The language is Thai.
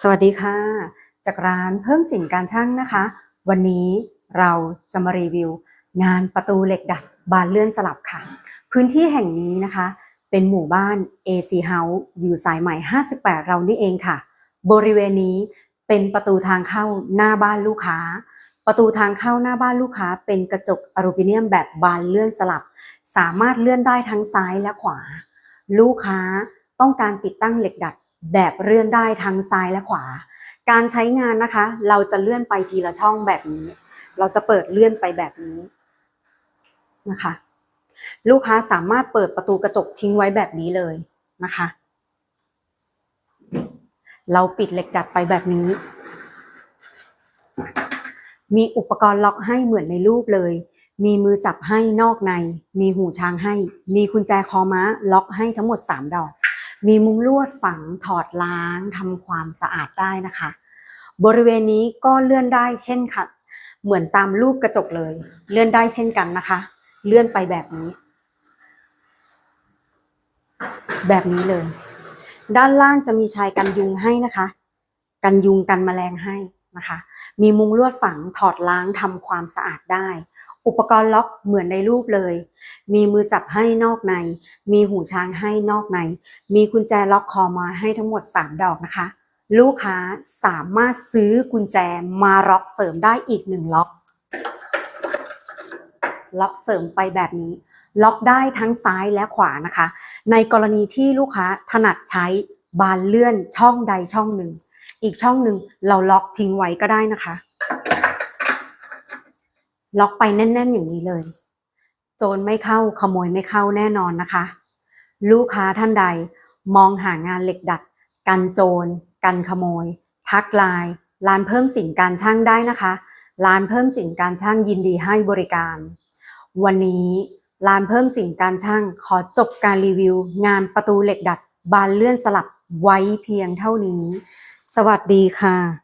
สวัสดีค่ะ จากร้านเพิ่มสินการช่างนะคะ วันนี้เราจะมารีวิว งานประตูเหล็กดัดบานเลื่อนสลับค่ะ พื้นที่แห่งนี้นะคะ เป็นหมู่บ้าน AC House อยู่สายใหม่ 58 เรานี่เองค่ะ บริเวณนี้เป็นประตูทางเข้าหน้าบ้านลูกค้า ประตูทางเข้าหน้าบ้านลูกค้า เป็นกระจกอลูมิเนียมแบบบานเลื่อนสลับ สามารถเลื่อนได้ทั้งซ้ายและขวา ลูกค้าต้องการติดตั้งเหล็กดัด แบบเลื่อนได้ทั้งซ้ายและขวา การใช้งานนะคะ เราจะเลื่อนไปทีละช่องแบบนี้ เราจะเปิดเลื่อนไปแบบนี้นะคะ ลูกค้าสามารถเปิดประตูกระจกทิ้งไว้แบบนี้เลยนะคะ เราปิดเหล็กดัดไปแบบนี้ มีอุปกรณ์ล็อกให้เหมือนในรูปเลย มีมือจับให้นอกใน มีหูช้างให้ มีกุญแจคอม้าล็อกให้ทั้งหมด 3 ดอก มีมุ้งลวดฝังถอดล้างทำความสะอาดได้นะคะ บริเวณนี้ก็เลื่อนได้เช่นค่ะ เหมือนตามรูปกระจกเลย เลื่อนได้เช่นกันนะคะ เลื่อนไปแบบนี้ แบบนี้เลย ด้านล่างจะมีชายกันยุงให้นะคะ กันยุงกันแมลงให้นะคะ มีมุ้งลวดฝังถอดล้างทำความสะอาดได้ อุปกรณ์ล็อกเหมือนในรูปเลย มีมือจับให้นอกใน มีหูช้างให้นอกใน มีกุญแจล็อกคอมาให้ทั้งหมด 3 ดอกนะคะ ลูกค้าสามารถซื้อกุญแจมาล็อกเสริมได้อีกหนึ่งล็อก ล็อกเสริมไปแบบนี้ ล็อกได้ทั้งซ้ายและขวานะคะ ในกรณีที่ลูกค้าถนัดใช้บานเลื่อนช่องใดช่องหนึ่ง อีกช่องหนึ่งเราล็อกทิ้งไว้ก็ได้นะคะ ล็อกไปแน่น ๆ อย่างนี้เลย โจรไม่เข้าขโมยไม่เข้าแน่นอนนะคะ ลูกค้าท่านใดมองหางานเหล็กดัด กันโจร กันขโมย ทักไลน์ร้านเพิ่มสินการช่างได้นะคะร้านเพิ่มสินการช่างยินดีให้บริการ วันนี้ร้านเพิ่มสินการช่างขอจบการรีวิว งานประตูเหล็กดัด บานเลื่อนสลับไว้เพียงเท่านี้ สวัสดีค่ะ